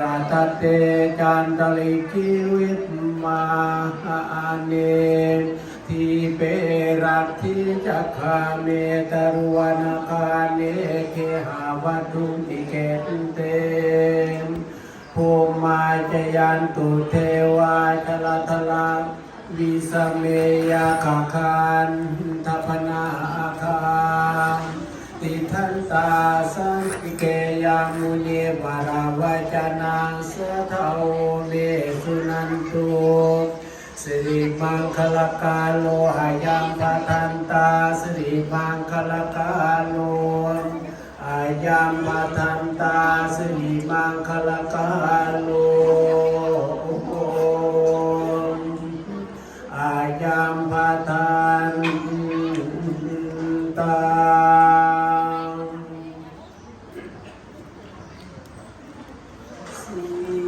ราตเตจันตลิกิวิตมาเนทีเปรัตทิจักขาเมตรุวนคาเนเคหาวัตุติเกตุเตภูมิมาจยันตุเทวาชลทลาวิสเมยาคาคานทัพนาคาติทันตาสังกิเก มุเนปราวจนาสะทาเวสุนันตุสิริมังคลกาโลหายามปะทันตาสิริมังคลกาโลอายามปะทันตาสิริมังคลกาโลอายามปะทันตา me.